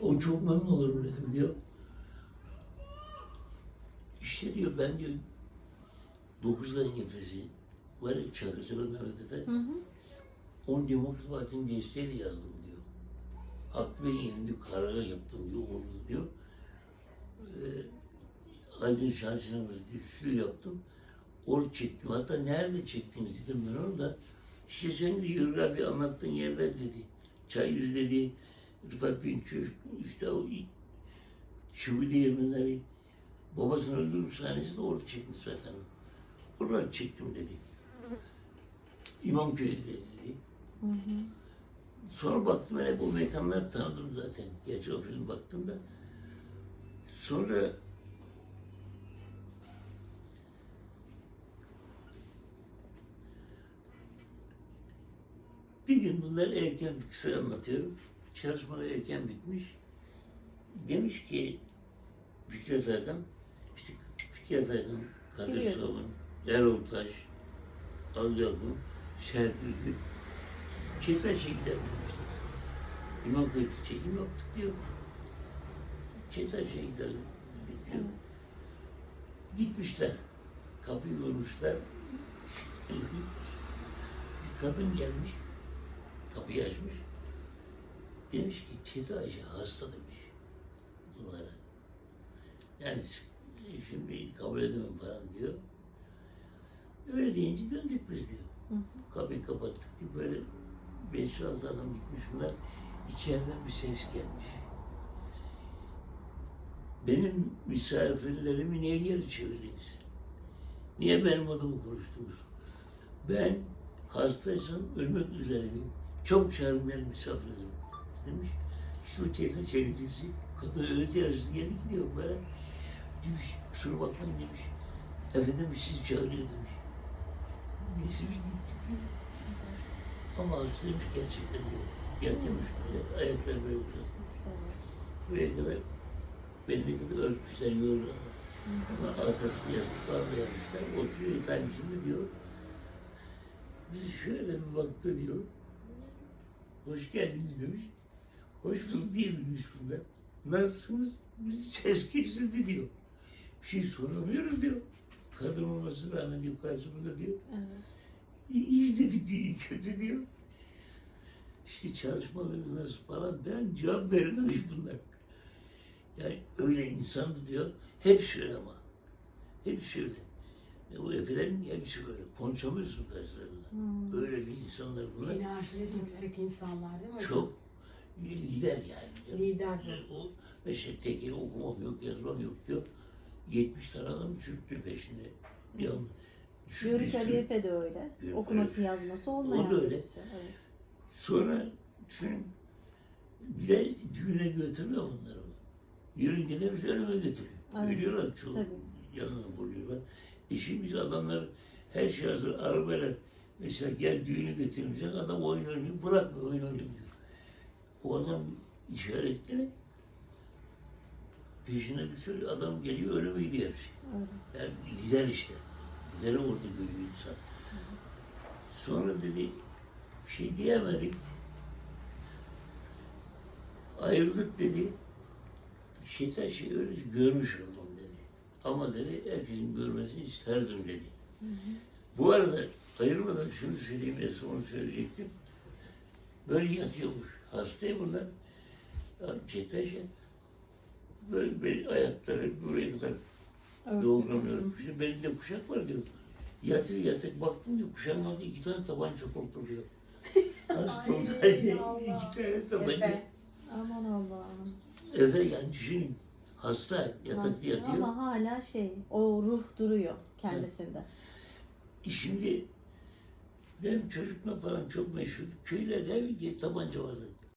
O çok memnun olurum dedim diyor. İşte diyor ben diyor dokuz ayın nefesi var ya Çakıcılı Mehmet Efe. Hı hı. Onu Demokrat Parti'nin desteğiyle yazdım diyor. Bey'in yerinde karara yaptım diyor, oldu diyor. Ee, Aydın Şahin'imiz düşüşü yaptım. Orada çektim. Hatta nerede çektiniz dedim ben onu da. İşte senin de coğrafi anlattığın yerler dedi. Çay yüz dedi. Rıfat çocuk, işte o Şubi değirmenleri. Babasını öldürür sahnesi de orada çekmiş zaten. Oraları çektim dedi. İmamköy'de dedi. Hı hı. Sonra baktım hep o mekanları tanıdım zaten. Gerçi o film baktım da. Sonra bir gün bunlar erken kısa anlatıyorum. Çalışmalar erken bitmiş. Demiş ki Fikret Hakan, işte Fikret Hakan, Kadir. Savun, Erol Taş, Al Yakun, Serpil Gül, Çetin şekilde demişler. İmanköy'de çekim yaptık diyor. Çetin şekilde diyor. Gitmişler. Kapıyı vurmuşlar. bir kadın gelmiş. Kapıyı açmış. Demiş ki Ayşe hasta demiş. Bunlara. Yani şimdi kabul edemem falan diyor. Öyle deyince döndük biz diyor. Hı hı. Kapıyı kapattık diyor. Böyle beş altı adam gitmiş bunlar. İçeriden bir ses gelmiş. Benim misafirlerimi niye geri çevirdiniz? Niye benim adımı konuştunuz? Ben hastaysam ölmek üzereyim. Çok çağırın benim misafirlerim demiş. O teyze çeviricisi kadın öğreti yarısı geldi gidiyor böyle. Demiş kusura bakmayın demiş. Efendim sizi çağırıyor demiş. Neyse bir gittik diyor. Ama hastaymış gerçekten diyor. Yatıyormuş diye ayakları böyle uzatmış. Buraya kadar belli gibi örtmüşler yorganla. Ama arkasını yastık bağlayamışlar. Oturuyor yatağın içinde diyor. Bizi şöyle bir baktı diyor. Hoş geldiniz demiş. Hoş bulduk diyebilmiş bunlar. Nasılsınız? Bizi ses kesildi diyor. Bir şey soramıyoruz diyor. Kadın olmasına rağmen diyor karşımızda diyor. Evet. Dedik diyor, iyi kötü diyor. İşte çalışmalarınız nasıl falan ben cevap verememiş bunlar. Yani öyle insandı diyor. Hep şöyle ama. Hep şöyle. Ya bu efelerin hepsi böyle. Konuşamıyorsun karşılarında. Hmm. Öyle bir insanlar bunlar. Enerjileri yüksek insanlar değil mi hocam? Çok lider yani. Lider. O mesela tekeli okumam yok, yazmam yok diyor. 70 tane adam çürüttü peşinde. Ya, Yörük bir sürü- Ali Efe de öyle. Okuması yazması olmayan öyle. birisi. Evet. Sonra düşünün, bir de düğüne götürmüyor bunları. Yürünce de bizi önüme götürüyor. Aynen. Ölüyorlar çoğu. Tabii. Yanına vuruyorlar. E şimdi biz adamlar her şey hazır. Arabayla mesela gel düğünü götürmeyecek adam oyun oynuyor. Bırakma oyun oynuyor. O adam işaretli peşine düşüyor. Adam geliyor önüme gidiyor hepsi. Yani lider işte. Lideri orada görüyor insan. Sonra dedi bir şey diyemedik. Ayrıldık dedi. Şeytan şey öyle görmüş oldum dedi. Ama dedi herkesin görmesini isterdim dedi. Bu arada ayırmadan şunu söyleyeyim onu söyleyecektim. Böyle yatıyormuş. Hastayım bunlar. Şey. Böyle, böyle ayakları buraya kadar Evet. Doğrulamıyorum. Şimdi belinde kuşak var diyor. Yatıyor yatak baktım diyor kuşağın altında iki tane tabanca koptu diyor. Hasta Ay, oldaydı Allah. iki tane tabanca. Aman Allah'ım. Efe yani düşünün hasta yatakta yatıyor. Ama hala şey, o ruh duruyor kendisinde. E Şimdi benim çocukluğum falan çok meşhur. Köylerde her tabanca vardı.